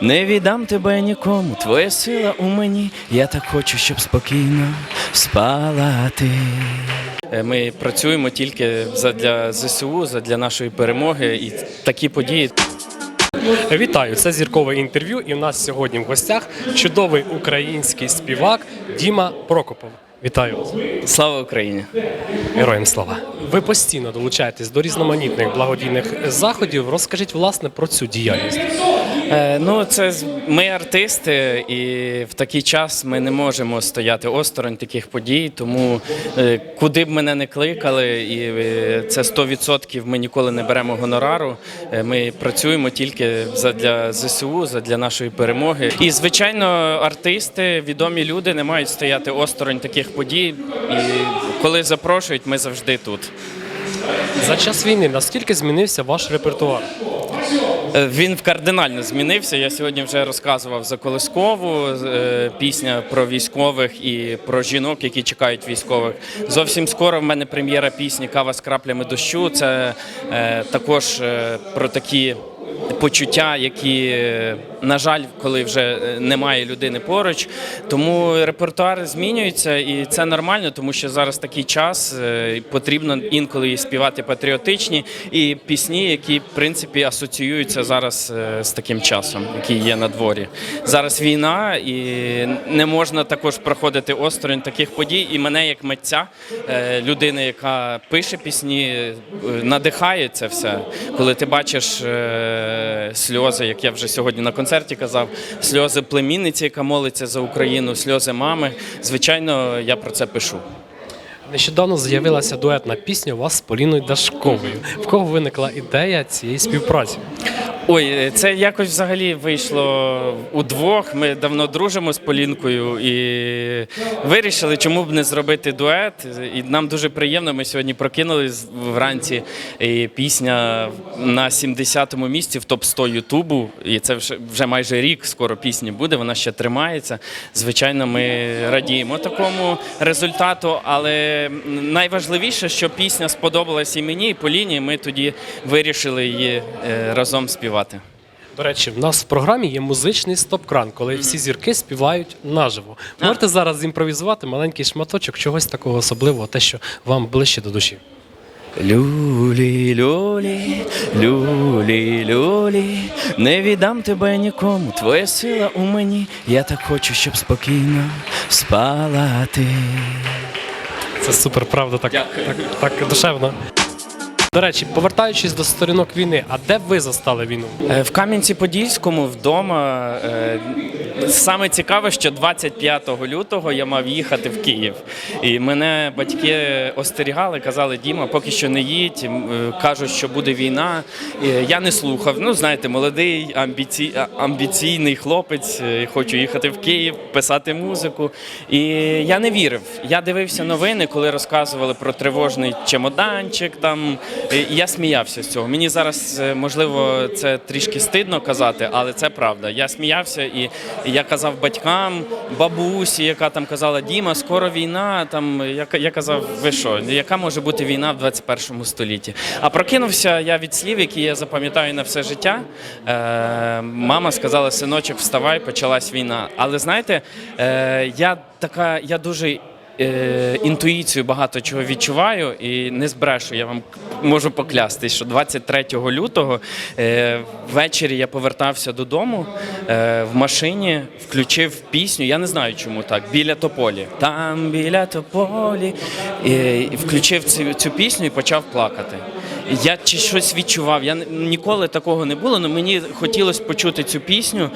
Не віддам тебе нікому, твоя сила у мені. Я так хочу, щоб спокійно спала ти. Е, Ми працюємо тільки для ЗСУ, для нашої перемоги, і такі події Вітаю! Це зіркове інтерв'ю. І в нас сьогодні в гостях чудовий український співак Діма Прокопов. Вітаю вас! Слава Україні! Героям слава! Ви постійно долучаєтесь до різноманітних благодійних заходів. Розкажіть власне про цю діяльність. Е, Ну, це ми артисти, і в такий час ми не можемо стояти осторонь таких подій. Тому е, куди б мене не кликали, і е, це 100% ми ніколи не беремо гонорару. Ми працюємо тільки для ЗСУ, для нашої перемоги. І звичайно, артисти, відомі люди не мають стояти осторонь таких подій. І коли запрошують, ми завжди тут. За час війни наскільки змінився ваш репертуар? Е, Він кардинально змінився. Я сьогодні вже розказував за Колискову е, пісня про військових і про жінок, які чекають військових. Зовсім скоро в мене прем'єра пісні Кава з краплями дощу. Це е, також про такі. Почуття, які, на жаль, коли вже е, немає людини поруч, тому репертуар змінюється, і це нормально, тому що зараз такий час е, потрібно інколи співати патріотичні і пісні, які в принципі асоціюються зараз е, з таким часом, який є на дворі. Зараз війна, і не можна також проходити осторонь таких подій. І мене як митця, людини, яка пише пісні, надихає це все. Коли ти бачиш сльози, як я вже сьогодні на концерті казав, сльози племінниці, яка молиться за Україну, сльози мами. Звичайно, я про це пишу. Нещодавно з'явилася дуетна пісня у вас з Поліною Дашковою. В кого виникла ідея цієї співпраці? Ой, це якось взагалі вийшло удвох. Ми давно дружимо з Полінкою і вирішили, чому б не зробити дует. І нам дуже приємно. Ми сьогодні прокинулись вранці. І пісня на 70-му місці в топ 100 Ютубу. І це вже, вже майже рік скоро пісні буде. Вона ще тримається. Звичайно, ми радіємо такому результату. Але найважливіше, що пісня сподобалась і мені, і Поліні. Ми тоді вирішили її е, разом співати. До речі, в нас в програмі є музичний стоп-кран, коли всі зірки співають наживо. Можете зараз зімпровізувати маленький шматочок чогось такого особливого, те, що вам ближче до душі. Люлі, люлі, люлі, люлі, не віддам тебе нікому, твоя сила у мені. Я так хочу, щоб спокійно спала ти. Це супер, правда, так, так, так душевно. До речі, повертаючись до сторінок війни, а де ви застали війну? Е, В Кам'янці-Подільському вдома е, саме цікаве, що 25 лютого я мав їхати в Київ. І мене батьки остерігали, казали, Діма, поки що не їдь, е, кажуть, що буде війна. Я не слухав. Ну, знаєте, молодий, амбіці... амбіційний хлопець, хочу їхати в Київ, писати музику. І я не вірив. Я дивився новини, коли розказували про тривожний чемоданчик. Там і я сміявся з цього. Мені зараз е, можливо це трішки стидно казати, але це правда. Я сміявся і я казав батькам, бабусі, яка там казала Діма, скоро війна. Там я, я казав, ви що, яка може бути війна в 21 столітті? А прокинувся я від слів, які я запам'ятаю на все життя. Е, мама сказала: синочок, вставай, почалась війна. Але знаєте, е, я така, я дуже е, інтуїцію багато чого відчуваю і не збрешу. Я вам можу поклястись, що 23 лютого е, ввечері я повертався додому е, в машині, включив пісню. Я не знаю, чому так. Біля тополі. Там біля тополі. І включив цю, цю пісню і почав плакати. Я чи щось відчував. Я ніколи такого не було, але мені хотілося почути цю пісню,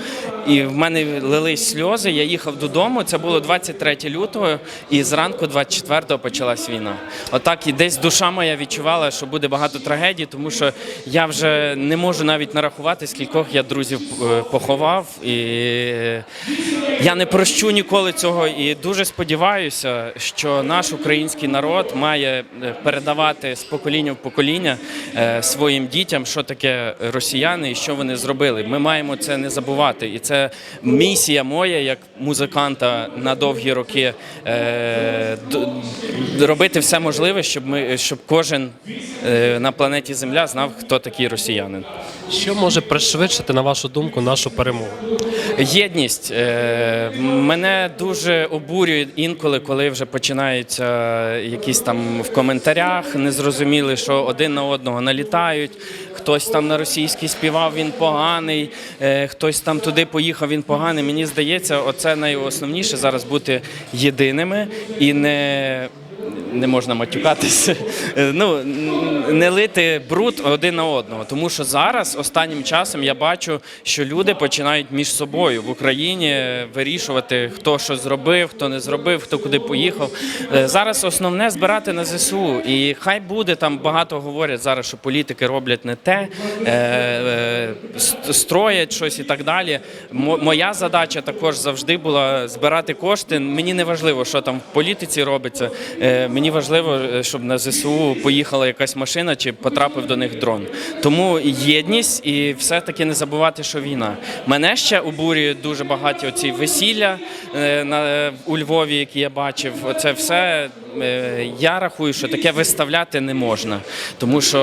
і в мене лились сльози. Я їхав додому. Це було 23 лютого, і зранку 24-го почалась війна. Отак і десь душа моя відчувала, що буде багато трагедій, тому що я вже не можу навіть нарахувати, скількох я друзів е, поховав. І я не прощу ніколи цього. І дуже сподіваюся, що наш український народ має е, передавати з покоління в покоління своїм дітям, що таке росіяни і що вони зробили. Ми маємо це не забувати. І це місія моя як музиканта на довгі роки е, робити все можливе, щоб ми щоб кожен е, на планеті Земля знав, хто такий росіянин. Що може пришвидшити, на вашу думку, нашу перемогу? Єдність Е, мене дуже обурює інколи, коли вже починаються якісь там в коментарях незрозуміли, що один на одного налітають. Хтось там на російській співав, він поганий, е, хтось там туди поїхав, він поганий. Мені здається, оце найосновніше зараз бути єдиними і не. Не можна матюкатися, Е, ну не лити бруд один на одного. Тому що зараз, останнім часом, я бачу, що люди починають між собою в Україні вирішувати, хто що зробив, хто не зробив, хто куди поїхав. Е, Зараз основне збирати на ЗСУ. І хай буде там багато говорять зараз, що політики роблять не те, е, ст- строять щось і так далі. Моя задача також завжди була збирати кошти. Мені не важливо, що там в політиці робиться. Мені важливо, е, щоб на ЗСУ поїхала якась машина чи потрапив до них дрон. Тому єдність і все-таки не забувати, що війна. Мене ще обурює дуже багаті оці весілля е, на, у Львові, які я бачив. Це все е, я рахую, що таке виставляти не можна. Тому що.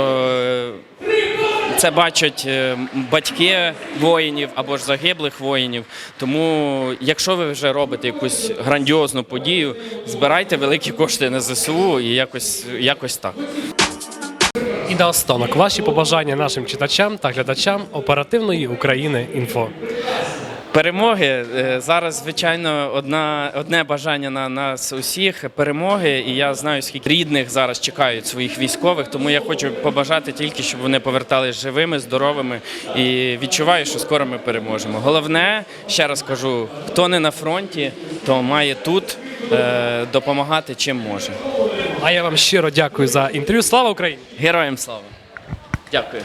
Це бачать е, батьки воїнів або ж загиблих воїнів. Тому, якщо ви вже робите якусь грандіозну подію, збирайте великі кошти на ЗСУ і якось, якось так. І наостанок, ваші побажання нашим читачам та глядачам оперативної України інфо. Перемоги Е, зараз, звичайно, одна одне бажання на нас усіх перемоги. І я знаю, скільки рідних зараз чекають своїх військових. Тому я хочу побажати тільки, щоб вони повертались живими, здоровими і відчуваю, що скоро ми переможемо. Головне, ще раз кажу, хто не на фронті, то має тут е, допомагати чим може. А я вам щиро дякую за інтерв'ю. Слава Україні! Героям слава! Дякую.